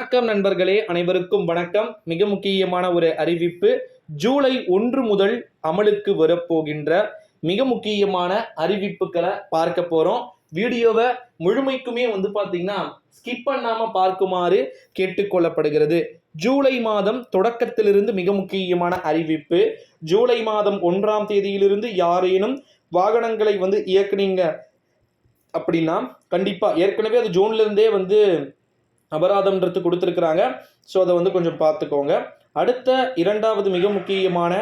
வணக்கம் நண்பர்களே அனைவருக்கும் வணக்கம். மிக முக்கியமான ஒரு அறிவிப்பு ஜூலை ஒன்று முதல் அமலுக்கு வரப்போகின்ற மிக முக்கியமான அறிவிப்புகளை பார்க்க போறோம். வீடியோவை முழுமைக்குமே வந்து பார்த்தீங்கன்னா ஸ்கிப் பண்ணாம பார்க்குமாறு கேட்டுக்கொள்ளப்படுகிறது. ஜூலை மாதம் தொடக்கத்திலிருந்து மிக முக்கியமான அறிவிப்பு. ஜூலை மாதம் ஒன்றாம் தேதியிலிருந்து யாரேனும் வாகனங்களை வந்து இயக்குனீங்க அப்படின்னா கண்டிப்பா ஏற்கனவே அது ஜூன்ல இருந்தே வந்து அபராதம்ன்றது கொடுத்துருக்குறாங்க. ஸோ அதை வந்து கொஞ்சம் பார்த்துக்கோங்க. அடுத்த இரண்டாவது மிக முக்கியமான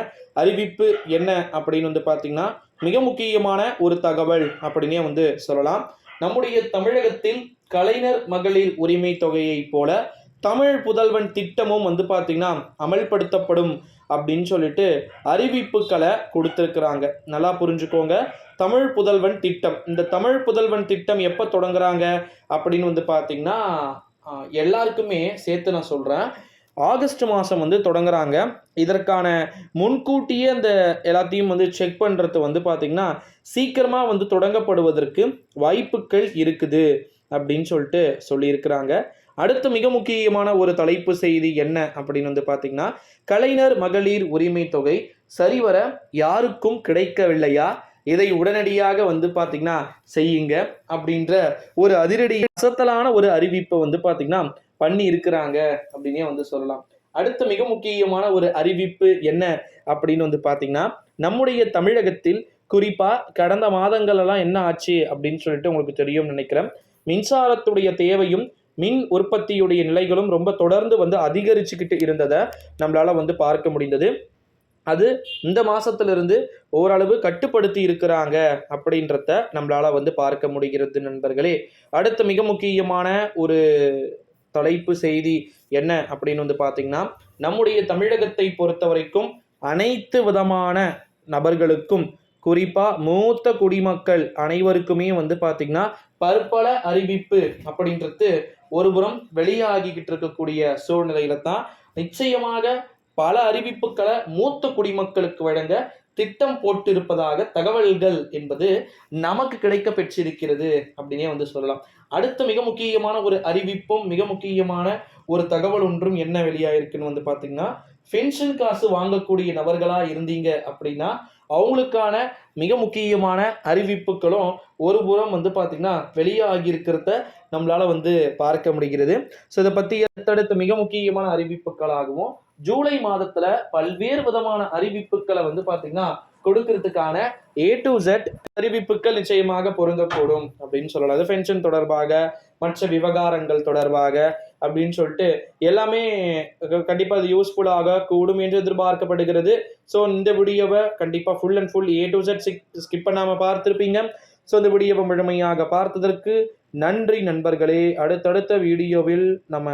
அறிவிப்பு என்ன அப்படின்னு வந்து பார்த்தீங்கன்னா மிக முக்கியமான ஒரு தகவல் அப்படின்னே வந்து சொல்லலாம். நம்முடைய தமிழகத்தில் கலைஞர் மகளிர் உரிமை தொகையை போல தமிழ் புதல்வன் திட்டமும் வந்து பார்த்தீங்கன்னா அமல்படுத்தப்படும் அப்படின்னு சொல்லிட்டு அறிவிப்புகளை கொடுத்துருக்குறாங்க. நல்லா புரிஞ்சுக்கோங்க. தமிழ் புதல்வன் திட்டம். இந்த தமிழ் புதல்வன் திட்டம் எப்போ தொடங்குறாங்க அப்படின்னு வந்து பார்த்தீங்கன்னா எல்லாருக்குமே சேர்த்து நான் சொல்கிறேன் ஆகஸ்ட் மாதம் வந்து தொடங்குறாங்க. இதற்கான முன்கூட்டியே அந்த எல்லாத்தையும் வந்து செக் பண்ணுறது வந்து பார்த்திங்கன்னா சீக்கிரமாக வந்து தொடங்கப்படுவதற்கு வாய்ப்புகள் இருக்குது அப்படின்னு சொல்லிட்டு சொல்லியிருக்கிறாங்க. அடுத்து மிக முக்கியமான ஒரு தலைப்பு செய்தி என்ன அப்படின்னு வந்து பார்த்திங்கன்னா கலைஞர் மகளிர் உரிமை தொகை சரிவர யாருக்கும் கிடைக்கவில்லையா? இதை உடனடியாக வந்து பார்த்திங்கன்னா செய்யுங்க அப்படின்ற ஒரு அதிரடி அசத்தலான ஒரு அறிவிப்பை வந்து பார்த்திங்கன்னா பண்ணி இருக்கிறாங்க அப்படின்னே வந்து சொல்லலாம். அடுத்த மிக முக்கியமான ஒரு அறிவிப்பு என்ன அப்படின்னு வந்து பார்த்தீங்கன்னா நம்முடைய தமிழகத்தில் குறிப்பாக கடந்த மாதங்களெல்லாம் என்ன ஆச்சு அப்படின்னு சொல்லிட்டு உங்களுக்கு தெரியும்னு நினைக்கிறேன். மின்சாரத்துடைய தேவையும் மின் உற்பத்தியுடைய நிலைகளும் ரொம்ப தொடர்ந்து வந்து அதிகரிச்சுக்கிட்டு இருந்ததை நம்மளால வந்து பார்க்க முடிந்தது. அது இந்த மாதத்திலிருந்து ஓரளவு கட்டுப்படுத்தி இருக்கிறாங்க அப்படின்றத நம்மளால் வந்து பார்க்க முடிகிறது நண்பர்களே. அடுத்த மிக முக்கியமான ஒரு தலைப்பு செய்தி என்ன அப்படின்னு வந்து பார்த்திங்கன்னா நம்முடைய தமிழகத்தை பொறுத்த வரைக்கும் அனைத்து விதமான நபர்களுக்கும் குறிப்பாக மூத்த குடிமக்கள் அனைவருக்குமே வந்து பார்த்திங்கன்னா பற்பல அறிவிப்பு அப்படின்றது ஒருபுறம் வெளியாகிக்கிட்டு இருக்கக்கூடிய சூழ்நிலையில தான் நிச்சயமாக பல அறிவிப்புகளை மூத்த குடிமக்களுக்கு வழங்க திட்டம் போட்டிருப்பதாக தகவல்கள் என்பது நமக்கு கிடைக்க பெற்றிருக்கிறது அப்படின்னே வந்து சொல்லலாம். அடுத்த மிக முக்கியமான ஒரு அறிவிப்பும் மிக முக்கியமான ஒரு தகவல் ஒன்றும் என்ன வெளியாயிருக்குன்னு வந்து பார்த்தீங்கன்னா பென்ஷன் காசு வாங்கக்கூடிய நபர்களா இருந்தீங்க அப்படின்னா அவங்களுக்கான மிக முக்கியமான அறிவிப்புகளும் ஒரு புறம் வந்து பார்த்தீங்கன்னா வெளியாகி இருக்கிறத நம்மளால வந்து பார்க்க முடிகிறது. ஸோ இதை பற்றி அடுத்தடுத்த மிக முக்கியமான அறிவிப்புகளாகவும் ஜூலை மாதத்துல பல்வேறு விதமான அறிவிப்புகளை வந்து பாத்தீங்கன்னா கொடுக்கறதுக்கான ஏ டு ஜெட் அறிவிப்புகள் நிச்சயமாக பொருந்தக்கூடும் அப்படின்னு சொல்லலாம். அது பென்ஷன் தொடர்பாக மற்ற விவகாரங்கள் தொடர்பாக அப்படின்னு சொல்லிட்டு எல்லாமே கண்டிப்பாக அது யூஸ்ஃபுல்லாக கூடும் என்று எதிர்பார்க்கப்படுகிறது. ஸோ இந்த வீடியோவை கண்டிப்பாக full and full A to Z skip பண்ணாமல் பார்த்துருப்பீங்க. ஸோ இந்த வீடியோவை முழுமையாக பார்த்ததற்கு நன்றி நண்பர்களே. அடுத்தடுத்த வீடியோவில் நம்ம